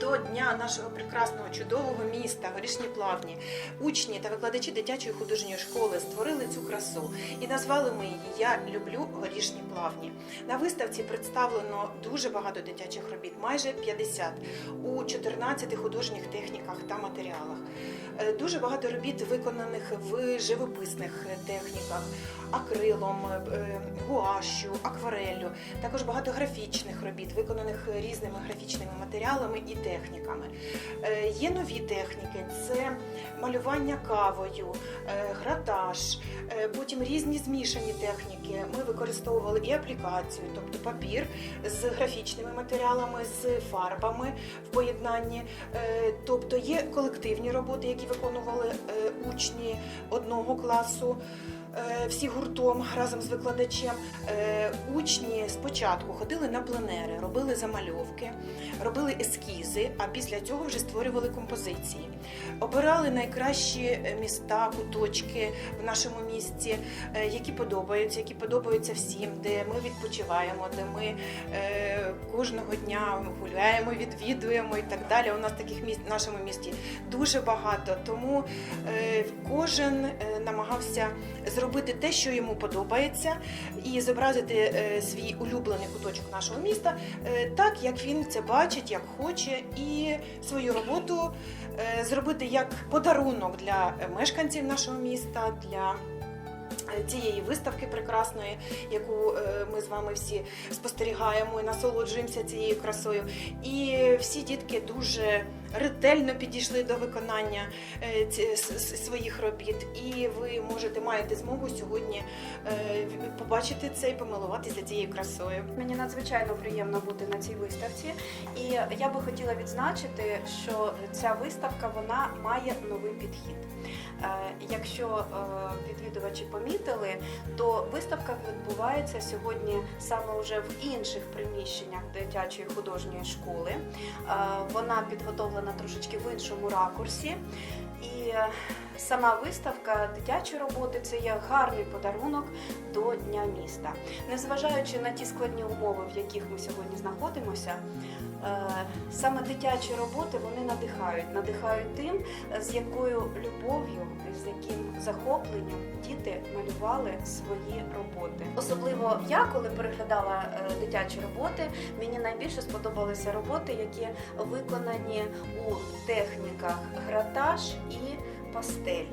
До дня нашого прекрасного чудового міста Горішні Плавні учні та викладачі дитячої художньої школи створили цю красу і назвали ми її Я люблю горішні плавні. На виставці представлено дуже багато дитячих робіт, майже 50 у 14 художніх техніках та матеріалах. Е, Дуже багато робіт виконаних в живописних техніках, акрилом, е, гуашю, аквареллю. Також багато графічних робіт, виконаних різними графічними матеріалами і техніками. Е, Є нові техніки: це малювання кавою, е, гратаж, е, потім різні змішані техніки. Ми використовували і аплікацію, тобто папір з графічними матеріалами, з фарбами в поєднанні. Е, Тобто є колективні роботи, які виконували е, учні одного класу. е, Всі гуртом разом з викладачем. Е, Учні спочатку ходили на пленери, робили замальовки, робили ескізи, а після цього вже створювали композиції. Обирали найкращі е, міста, куточки в нашому місті, е, які подобаються, які подобаються всім, де ми відпочиваємо, де ми кожного дня гуляємо, відвідуємо і так далі. У нас таких місць в нашому місті дуже багато. Тому кожен намагався зробити те, що йому подобається, і зобразити е, свій улюблений куточок нашого міста е, так, як він це бачить, як хоче, і свою роботу е, зробити як подарунок для мешканців нашого міста. для Цієї виставки прекрасної, яку ми з вами всі спостерігаємо і насолоджуємося цією красою. І всі дітки дуже ретельно підійшли до виконання е, своїх робіт. І ви можете маєте змогу сьогодні е, побачити це і помилуватися цією красою. Мені надзвичайно приємно бути на цій виставці, і я би хотіла відзначити, що ця виставка вона має новий підхід. Е, Якщо відвідувачі помітили, то виставка відбувається сьогодні саме вже в інших приміщеннях дитячої художньої школи. Вона підготовлена трошечки в іншому ракурсі. І е, сама виставка дитячої роботи це є гарний подарунок до Дня міста. Незважаючи на ті складні умови, в яких ми сьогодні знаходимося, е, саме дитячі роботи вони надихають, надихають тим, з якою любов'ю, з яким захопленням діти малювали свої роботи. Особливо я, коли переглядала е, дитячі роботи, мені найбільше сподобалися роботи, які виконані у техніках гратаж і пастель.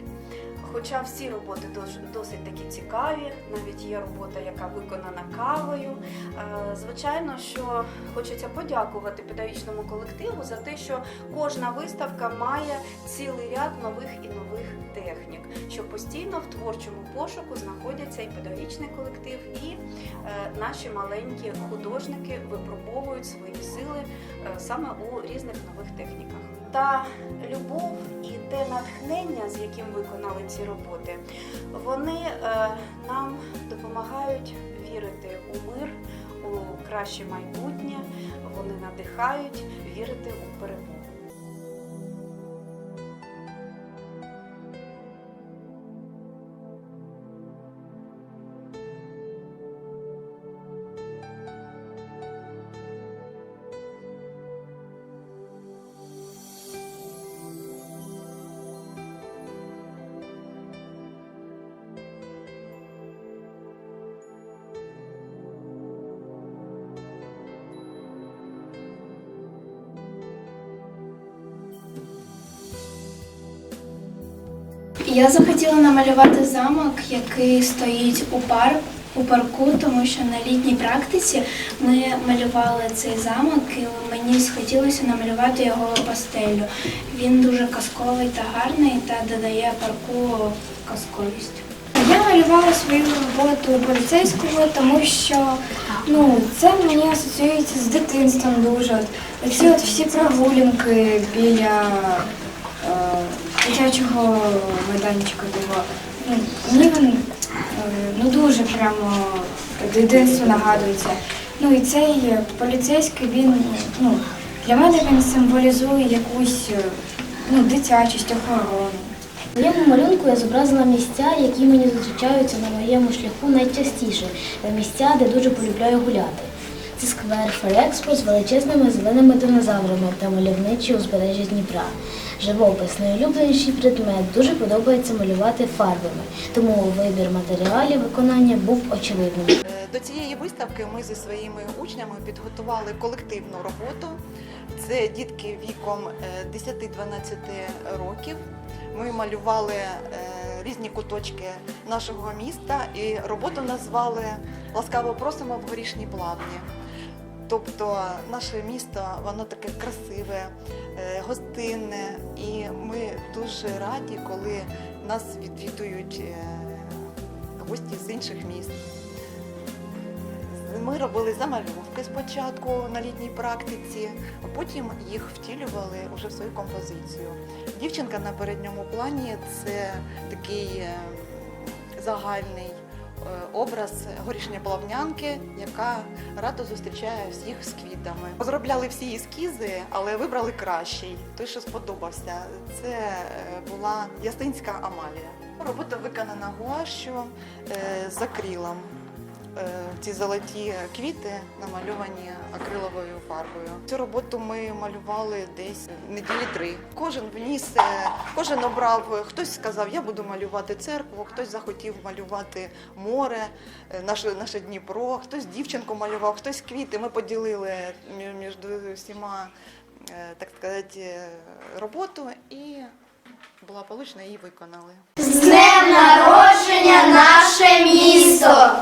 Хоча всі роботи досить такі цікаві, навіть є робота, яка виконана кавою. Е, Звичайно, що хочеться подякувати педагогічному колективу за те, що кожна виставка має цілий ряд нових і нових технік, що постійно в творчому пошуку знаходяться і педагогічний колектив, і е, наші маленькі художники випробовують свої сили е, саме у різних нових техніках. Та любов і те натхнення, з яким виконали ці роботи, вони е, нам допомагають вірити у мир, у краще майбутнє. Вони надихають вірити у перемогу. Я захотіла намалювати замок, який стоїть у парк. У парку, тому що на літній практиці ми малювали цей замок, і мені схотілося намалювати його пастелю. Він дуже казковий та гарний та додає парку казковість. Я малювала свою роботу поліцейського, тому що ну, це мені асоціюється з дитинством дуже. Оці от всі прогулянки біля дитячого майданчика. Ну, мені він е, ну, дуже прямо дитинство нагадується. Ну і цей поліцейський він ну, для мене він символізує якусь е, ну, дитячість, охорону. В своєму малюнку я зобразила місця, які мені зустрічаються на моєму шляху найчастіше, Е, місця, де дуже полюбляю гуляти. Сквер Ферекспо з величезними зеленими динозаврами та мальовничі узбережжя Дніпра. Живопис найулюбленіший предмет. Дуже подобається малювати фарбами, тому вибір матеріалів виконання був очевидним. Е, До цієї виставки ми зі своїми учнями підготували колективну роботу. Це дітки віком е, 10-12 років. Ми малювали е, різні куточки нашого міста і роботу назвали Ласкаво просимо в горішні плавні. Тобто наше місто, воно таке красиве, е, гостинне, і ми дуже раді, коли нас відвідують е, гості з інших міст. Ми робили замальовки спочатку на літній практиці, а потім їх втілювали вже в свою композицію. Дівчинка на передньому плані це такий е, загальний е, образ горішньоплавнянки, яка радо зустрічає всіх з квітами. Розробляли всі ескізи, але вибрали кращий, той, що сподобався. Це е, була Ясинська Амалія. Робота виконана гуашю е, з акрилом. Ці золоті квіти намальовані акриловою фарбою. Цю роботу ми малювали десь неділі три. Кожен вніс, кожен обрав. Хтось сказав, я буду малювати церкву, хтось захотів малювати море, е, наше, наше Дніпро, хтось дівчинку малював, хтось квіти. Ми поділили мі- між всіма, е, так сказати, е, роботу і благополучно її виконали. З днем народження наше місто!